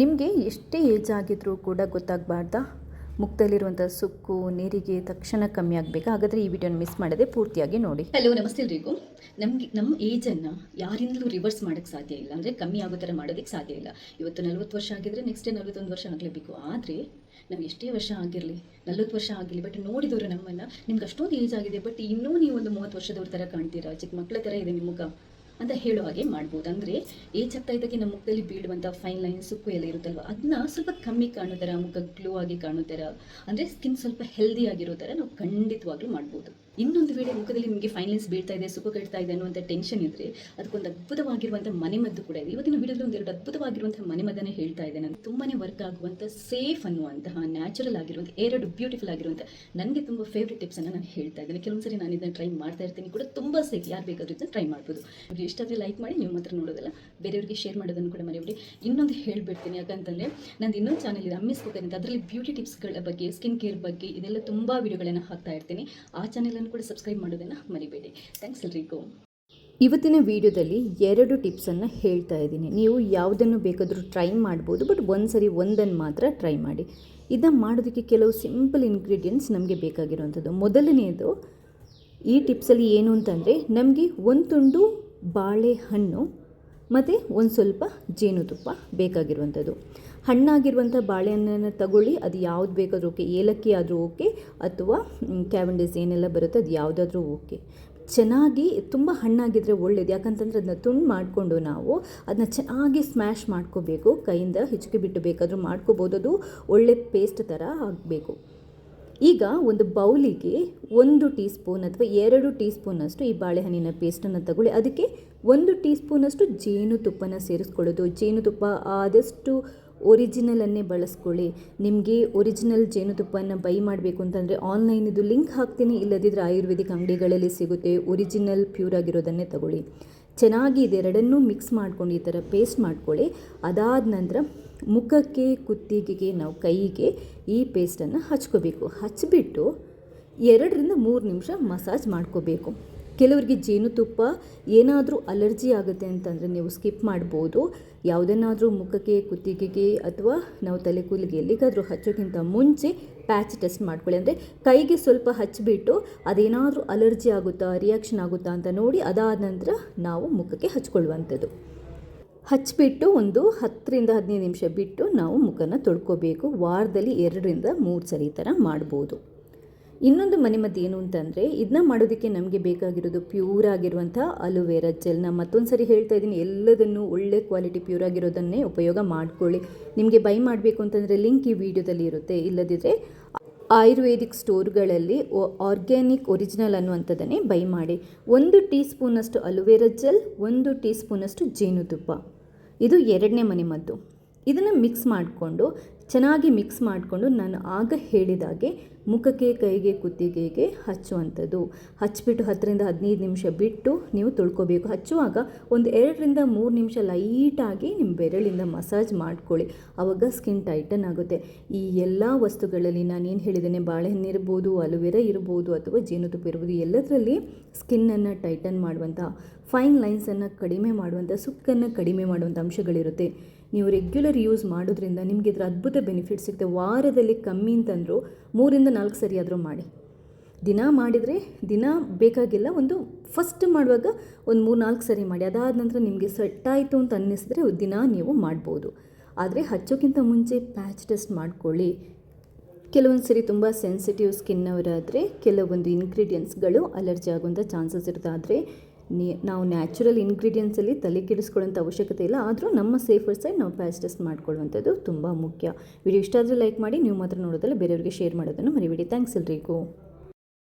ನಿಮಗೆ ಎಷ್ಟೇ ಏಜ್ ಆಗಿದ್ರೂ ಕೂಡ ಗೊತ್ತಾಗಬಾರ್ದಾ? ಮುಖದಲ್ಲಿರುವಂಥ ಸುಕ್ಕು, ನೀರಿಗೆ ತಕ್ಷಣ ಕಮ್ಮಿ ಆಗಬೇಕಾ ಹಾಗಾದರೆ ಈ ವಿಡಿಯೋನ ಮಿಸ್ ಮಾಡದೆ ಪೂರ್ತಿಯಾಗಿ ನೋಡಿ. ಹಲೋ ನಮಸ್ತೆ ಎಲ್ರಿಗೂ ನಮಗೆ ನಮ್ಮ ಏಜನ್ನು ಯಾರಿಂದಲೂ ರಿವರ್ಸ್ ಮಾಡೋಕ್ಕೆ ಸಾಧ್ಯ ಇಲ್ಲ. ಅಂದರೆ ಕಮ್ಮಿ ಆಗೋ ಥರ ಮಾಡೋದಕ್ಕೆ ಸಾಧ್ಯ ಇಲ್ಲ. ಇವತ್ತು ನಲ್ವತ್ತು ವರ್ಷ ಆಗಿದ್ರೆ ನೆಕ್ಸ್ಟ್ ಡೇ ನಲ್ವತ್ತೊಂದು ವರ್ಷ ಆಗಲೇಬೇಕು. ಆದರೆ ನಾವು ಎಷ್ಟೇ ವರ್ಷ ಆಗಿರಲಿ, ನಲ್ವತ್ತು ವರ್ಷ ಆಗಿರಲಿ ಬಟ್ ನೋಡಿದವರು ನಮ್ಮನ್ನು, ನಿಮ್ಗೆ ಅಷ್ಟೊಂದು ಏಜ್ ಆಗಿದೆ ಬಟ್ ಇನ್ನೂ ನೀವು ಒಂದು ಮೂವತ್ತು ವರ್ಷದವ್ರ ಥರ ಕಾಣ್ತೀರಾ? ಚಿಕ್ಕ ಮಕ್ಕಳ ಥರ ಇದೆ ನಿಮ್ಮ ಮುಖ. ಅಂತ ಹೇಳೋ ಹಾಗೆ ಮಾಡ್ಬೋದು. ಅಂದರೆ ಏಜ್ ಆಗ್ತಾ ಇದ್ದಾಗೆ ನಮ್ಮ ಮುಖದಲ್ಲಿ ಬೀಳುವಂಥ ಫೈನ್ ಲೈನ್ ಸುಕ್ಕು ಎಲ್ಲ ಇರುತ್ತಲ್ವ ಅದನ್ನ ಸ್ವಲ್ಪ ಕಮ್ಮಿ ಕಾಣೋ ಥರ ಮುಖ ಗ್ಲೋ ಆಗಿ ಕಾಣೋ ಥರ ಅಂದರೆ ಸ್ಕಿನ್ ಸ್ವಲ್ಪ ಹೆಲ್ದಿ ಆಗಿರೋ ಥರ ನಾವು ಖಂಡಿತವಾಗ್ಲೂ ಮಾಡ್ಬೋದು. ಇನ್ನೊಂದು ವೇಳೆ ಮುಖದಲ್ಲಿ ನಿಮಗೆ ಫೈನಲ್ಸ್ ಬೀಳ್ತಾ ಇದೆ, ಸುಖ ಕಟ್ತಾ ಇದೆ ಅನ್ನುವಂಥ ಟೆನ್ಷನ್ ಇದ್ದರೆ ಅದಕ್ಕೊಂದು ಅದ್ಭುತವಾಗಿರುವಂಥ ಮನೆಮದ್ದು ಕೂಡ ಇದೆ. ಇವತ್ತಿನ ವಿಡಿಯೋದಲ್ಲಿ ಒಂದೆರಡು ಅದ್ಭುತವಾಗಿರುವಂಥ ಮನೆಮದ್ದನ್ನು ಹೇಳ್ತಾ ಇದೆ ನಾನು ತುಂಬಾ ವರ್ಕ್ ಆಗುವಂಥ ಸೇಫ್ ಅನ್ನುವಂತಹ ನ್ಯಾಚುರಲ್ ಆಗಿರುವಂಥ ಎರಡು ಬ್ಯೂಟಿಫುಲ್ ಆಗಿರುವಂಥ ನನಗೆ ತುಂಬ ಫೇವ್ರೆಟ್ ಟಿಪ್ಸನ್ನು ನಾನು ಹೇಳ್ತಾ ಇದ್ದೇನೆ. ಕೆಲವೊಂದು ಸರಿ ನಾನು ಇದನ್ನು ಟ್ರೈ ಮಾಡ್ತಾ ಇರ್ತೀನಿ ಕೂಡ ತುಂಬ ಸೇಫ್ ಯಾರು ಬೇಕಾದ್ರೂ ಇದನ್ನು ಟ್ರೈ ಮಾಡ್ಬೋದು. ಇಷ್ಟ ಇಷ್ಟಾದರೆ ಲೈಕ್ ಮಾಡಿ, ನೀವು ಮಾತ್ರ ನೋಡೋದಲ್ಲ. ಬೇರೆಯವರಿಗೆ ಶೇರ್ ಮಾಡೋದನ್ನು ಕೂಡ ಮರೆಯಬೇಡಿ. ಇನ್ನೊಂದು ಹೇಳ್ಬಿಡ್ತೀನಿ ಯಾಕಂತಂದರೆ ನಂದು ಇನ್ನೊಂದು ಚಾನಲ್ ಇದೆ ಅಮ್ಮಿಸ್ ಕುಕರ್ ಅಂತ. ಅದರಲ್ಲಿ ಬ್ಯೂಟಿ ಟಿಪ್ಸ್ಗಳ ಬಗ್ಗೆ ಸ್ಕಿನ್ ಕೇರ್ ಬಗ್ಗೆ ಇದೆಲ್ಲ ತುಂಬ ವಿಡಿಯೋಗಳನ್ನು ಹಾಕ್ತಾ ಇರ್ತೀನಿ. ಆ ಚಾನಲನ್ನು ಕೂಡ ಸಬ್ಸ್ಕ್ರೈಬ್ ಮಾಡೋದನ್ನು ಮರಿಬೇಡಿ. ಥ್ಯಾಂಕ್ಸ್ ಎಲ್ರಿಗೂ. ಇವತ್ತಿನ ವಿಡಿಯೋದಲ್ಲಿ ಎರಡು ಟಿಪ್ಸನ್ನು ಹೇಳ್ತಾ ಇದ್ದೀನಿ. ನೀವು ಯಾವುದನ್ನು ಬೇಕಾದರೂ ಟ್ರೈ ಮಾಡ್ಬೋದು ಬಟ್ ಒಂದು ಸರಿ ಒಂದನ್ನು ಮಾತ್ರ ಟ್ರೈ ಮಾಡಿ. ಇದನ್ನು ಮಾಡೋದಕ್ಕೆ ಕೆಲವು ಸಿಂಪಲ್ ಇಂಗ್ರೀಡಿಯೆಂಟ್ಸ್ ನಮಗೆ ಬೇಕಾಗಿರುವಂಥದ್ದು. ಮೊದಲನೆಯದು, ಈ ಟಿಪ್ಸಲ್ಲಿ ಏನು ಅಂತಂದರೆ, ನಮಗೆ ಒಂದು ತುಂಡು ಬಾಳೆಹಣ್ಣು ಮತ್ತು ಒಂದು ಸ್ವಲ್ಪ ಜೇನುತುಪ್ಪ ಬೇಕಾಗಿರುವಂಥದ್ದು. ಹಣ್ಣಾಗಿರುವಂಥ ಬಾಳೆಹಣ್ಣನ್ನು ತಗೊಳ್ಳಿ, ಅದು ಯಾವ್ದು ಬೇಕಾದರೂ ಓಕೆ, ಏಲಕ್ಕಿ ಆದರೂ ಓಕೆ, ಅಥವಾ ಕ್ಯಾವೆಂಡಿಸ್ ಏನೆಲ್ಲ ಬರುತ್ತೆ ಅದು ಯಾವುದಾದ್ರೂ ಓಕೆ. ಚೆನ್ನಾಗಿ, ತುಂಬ ಹಣ್ಣಾಗಿದ್ದರೆ ಒಳ್ಳೇದು. ಯಾಕಂತಂದರೆ ಅದನ್ನ ತುಂಡು ಮಾಡಿಕೊಂಡು ನಾವು ಅದನ್ನ ಚೆನ್ನಾಗಿ ಸ್ಮ್ಯಾಶ್ ಮಾಡ್ಕೋಬೇಕು. ಕೈಯಿಂದ ಹಿಚಕಿ ಬಿಟ್ಟು ಬೇಕಾದರೂ ಮಾಡ್ಕೋಬೋದು. ಅದು ಒಳ್ಳೆ ಪೇಸ್ಟ್ ಥರ ಆಗಬೇಕು. ಈಗ ಒಂದು ಬೌಲಿಗೆ ಒಂದು ಟೀ ಸ್ಪೂನ್ ಅಥವಾ ಎರಡು ಟೀ ಸ್ಪೂನಷ್ಟು ಈ ಬಾಳೆಹಣ್ಣಿನ ಪೇಸ್ಟನ್ನು ತಗೊಳ್ಳಿ. ಅದಕ್ಕೆ ಒಂದು ಟೀ ಸ್ಪೂನಷ್ಟು ಜೇನುತುಪ್ಪನ ಸೇರಿಸ್ಕೊಳ್ಳೋದು. ಜೇನುತುಪ್ಪ ಆದಷ್ಟು ಒರಿಜಿನಲನ್ನೇ ಬಳಸ್ಕೊಳ್ಳಿ. ನಿಮಗೆ ಒರಿಜಿನಲ್ ಜೇನುತುಪ್ಪನ ಬೈ ಮಾಡಬೇಕು ಅಂತಂದರೆ ಆನ್ಲೈನ್ ಇದು ಲಿಂಕ್ ಹಾಕ್ತೀನಿ. ಇಲ್ಲದಿದ್ದರೆ ಆಯುರ್ವೇದಿಕ್ ಅಂಗಡಿಗಳಲ್ಲಿ ಸಿಗುತ್ತೆ. ಒರಿಜಿನಲ್ ಪ್ಯೂರ್ ಆಗಿರೋದನ್ನೇ ತಗೊಳ್ಳಿ. ಚೆನ್ನಾಗಿ ಇದೆರಡನ್ನೂ ಮಿಕ್ಸ್ ಮಾಡ್ಕೊಂಡು ಈ ಥರ ಪೇಸ್ಟ್ ಮಾಡ್ಕೊಳ್ಳಿ. ಅದಾದ ನಂತರ ಮುಖಕ್ಕೆ, ಕುತ್ತಿಗೆಗೆ, ನಾವು ಕೈಗೆ ಈ ಪೇಸ್ಟನ್ನು ಹಚ್ಕೋಬೇಕು. ಹಚ್ಚಿಬಿಟ್ಟು ಎರಡರಿಂದ ಮೂರು ನಿಮಿಷ ಮಸಾಜ್ ಮಾಡ್ಕೋಬೇಕು. ಕೆಲವರಿಗೆ ಜೇನುತುಪ್ಪ ಏನಾದರೂ ಅಲರ್ಜಿ ಆಗುತ್ತೆ ಅಂತಂದರೆ ನೀವು ಸ್ಕಿಪ್ ಮಾಡ್ಬೋದು. ಯಾವುದನ್ನಾದರೂ ಮುಖಕ್ಕೆ, ಕುತ್ತಿಗೆಗೆ ಅಥವಾ ನಾವು ತಲೆ ಕೂಲಿಗೆ ಎಲ್ಲಿಗಾದರೂ ಹಚ್ಚೋಕ್ಕಿಂತ ಮುಂಚೆ ಪ್ಯಾಚ್ ಟೆಸ್ಟ್ ಮಾಡ್ಕೊಳ್ಳಿ. ಅಂದರೆ ಕೈಗೆ ಸ್ವಲ್ಪ ಹಚ್ಚಿಬಿಟ್ಟು ಅದೇನಾದರೂ ಅಲರ್ಜಿ ಆಗುತ್ತಾ, ರಿಯಾಕ್ಷನ್ ಆಗುತ್ತಾ ಅಂತ ನೋಡಿ ಅದಾದ ನಂತರ ನಾವು ಮುಖಕ್ಕೆ ಹಚ್ಕೊಳ್ಳುವಂಥದ್ದು. ಹಚ್ಚಿಬಿಟ್ಟು ಒಂದು ಹತ್ತರಿಂದ ಹದಿನೈದು ನಿಮಿಷ ಬಿಟ್ಟು ನಾವು ಮುಖನ ತೊಳ್ಕೊಬೇಕು. ವಾರದಲ್ಲಿ ಎರಡರಿಂದ ಮೂರು ಸರಿ ಥರ ಮಾಡ್ಬೋದು. ಇನ್ನೊಂದು ಮನೆಮದ್ದು ಏನು ಅಂತಂದರೆ ಇದನ್ನ ಮಾಡೋದಕ್ಕೆ ನಮಗೆ ಬೇಕಾಗಿರೋದು ಪ್ಯೂರ್ ಆಗಿರುವಂಥ ಅಲೋವೆರಾ ಜೆಲ್ನ ಮತ್ತೊಂದು ಸರಿ ಹೇಳ್ತಾ ಇದ್ದೀನಿ, ಎಲ್ಲದನ್ನು ಒಳ್ಳೆ ಕ್ವಾಲಿಟಿ ಪ್ಯೂರ್ ಆಗಿರೋದನ್ನೇ ಉಪಯೋಗ ಮಾಡ್ಕೊಳ್ಳಿ. ನಿಮಗೆ ಬೈ ಮಾಡಬೇಕು ಅಂತಂದರೆ ಲಿಂಕ್ ಈ ವಿಡಿಯೋದಲ್ಲಿ ಇರುತ್ತೆ. ಇಲ್ಲದಿದ್ದರೆ ಆಯುರ್ವೇದಿಕ್ ಸ್ಟೋರ್ಗಳಲ್ಲಿ ಆರ್ಗ್ಯಾನಿಕ್ ಒರಿಜಿನಲ್ ಅನ್ನುವಂಥದ್ದನ್ನೇ ಬೈ ಮಾಡಿ. ಒಂದು ಟೀ ಸ್ಪೂನಷ್ಟು ಅಲೋವೆರಾ ಜೆಲ್, ಒಂದು ಟೀ ಸ್ಪೂನಷ್ಟು ಜೇನುತುಪ್ಪ. ಇದು ಎರಡನೇ ಮನೆ ಮದ್ದು. ಇದನ್ನು ಮಿಕ್ಸ್ ಮಾಡಿಕೊಂಡು, ಚೆನ್ನಾಗಿ ಮಿಕ್ಸ್ ಮಾಡಿಕೊಂಡು ನಾನು ಆಗ ಹೇಳಿದಾಗೆ ಮುಖಕ್ಕೆ, ಕೈಗೆ, ಕುತ್ತಿಗೆಗೆ ಹಚ್ಚುವಂಥದ್ದು. ಹಚ್ಚಿಬಿಟ್ಟು ಹತ್ತರಿಂದ ಹದಿನೈದು ನಿಮಿಷ ಬಿಟ್ಟು ನೀವು ತೊಳ್ಕೊಬೇಕು. ಹಚ್ಚುವಾಗ ಒಂದು ಎರಡರಿಂದ ಮೂರು ನಿಮಿಷ ಲೈಟಾಗಿ ನಿಮ್ಮ ಬೆರಳಿಂದ ಮಸಾಜ್ ಮಾಡ್ಕೊಳ್ಳಿ. ಆವಾಗ ಸ್ಕಿನ್ ಟೈಟನ್ ಆಗುತ್ತೆ. ಈ ಎಲ್ಲ ವಸ್ತುಗಳಲ್ಲಿ ನಾನೇನು ಹೇಳಿದ್ದೇನೆ, ಬಾಳೆಹಣ್ಣು ಇರ್ಬೋದು, ಅಲುವೆರಾ ಇರ್ಬೋದು ಅಥವಾ ಜೇನುತುಪ್ಪ ಇರ್ಬೋದು, ಎಲ್ಲದರಲ್ಲಿ ಸ್ಕಿನ್ನನ್ನು ಟೈಟನ್ ಮಾಡುವಂಥ ಫೈನ್ ಲೈನ್ಸನ್ನು ಕಡಿಮೆ ಮಾಡುವಂಥ ಸುಕ್ಕನ್ನು ಕಡಿಮೆ ಮಾಡುವಂಥ ಅಂಶಗಳಿರುತ್ತೆ. ನೀವು ರೆಗ್ಯುಲರ್ ಯೂಸ್ ಮಾಡೋದ್ರಿಂದ ನಿಮಗೆ ಇದರ ಅದ್ಭುತ ಬೆನಿಫಿಟ್ ಸಿಗುತ್ತೆ ವಾರದಲ್ಲಿ ಕಮ್ಮಿ ಅಂತಂದರೂ ಮೂರಿಂದ ನಾಲ್ಕು ಸರಿ ಆದರೂ ಮಾಡಿ. ದಿನ ಮಾಡಿದರೆ ದಿನ ಬೇಕಾಗಿಲ್ಲ, ಒಂದು ಫಸ್ಟ್ ಮಾಡುವಾಗ ಒಂದು ಮೂರು ನಾಲ್ಕು ಸರಿ ಮಾಡಿ. ಅದಾದ ನಂತರ ನಿಮಗೆ ಸೆಟ್ ಆಯಿತು ಅಂತ ಅನ್ನಿಸಿದ್ರೆ ದಿನ ನೀವು ಮಾಡ್ಬೋದು. ಆದರೆ ಹಚ್ಚೋಕ್ಕಿಂತ ಮುಂಚೆ ಪ್ಯಾಚ್ ಟೆಸ್ಟ್ ಮಾಡ್ಕೊಳ್ಳಿ. ಕೆಲವೊಂದು ಸರಿ ತುಂಬ ಸೆನ್ಸಿಟಿವ್ ಸ್ಕಿನ್ನವರಾದರೆ ಕೆಲವೊಂದು ಇನ್ಗ್ರೀಡಿಯೆಂಟ್ಸ್ಗಳು ಅಲರ್ಜಿ ಆಗುವಂಥ ಚಾನ್ಸಸ್ ಇರುತ್ತೆ ಆದರೆ ನಾವು ನ್ಯಾಚುರಲ್ ಇಂಗ್ರೀಡಿಯೆಂಟ್ಸಲ್ಲಿ ತಲೆ ಕೆಡಿಸ್ಕೊಳ್ಳೋಂಥ ಅವಶ್ಯಕತೆ ಇಲ್ಲ. ಆದರೂ ನಮ್ಮ ಸೇಫರ್ ಸೈಡ್ ನಾವು ಪ್ಯಾಚ್ ಟೆಸ್ಟ್ ಮಾಡ್ಕೊಳ್ಳುವಂಥದ್ದು ತುಂಬ ಮುಖ್ಯ. ವಿಡಿಯೋ ಇಷ್ಟ ಆದರೆ ಲೈಕ್ ಮಾಡಿ, ನೀವು ಮಾತ್ರ ನೋಡೋದಲ್ಲ, ಬೇರೆಯವರಿಗೆ ಶೇರ್ ಮಾಡೋದನ್ನು ಮರಿಬೇಡಿ. ಥ್ಯಾಂಕ್ಸ್ ಎಲ್ರಿಗೂ.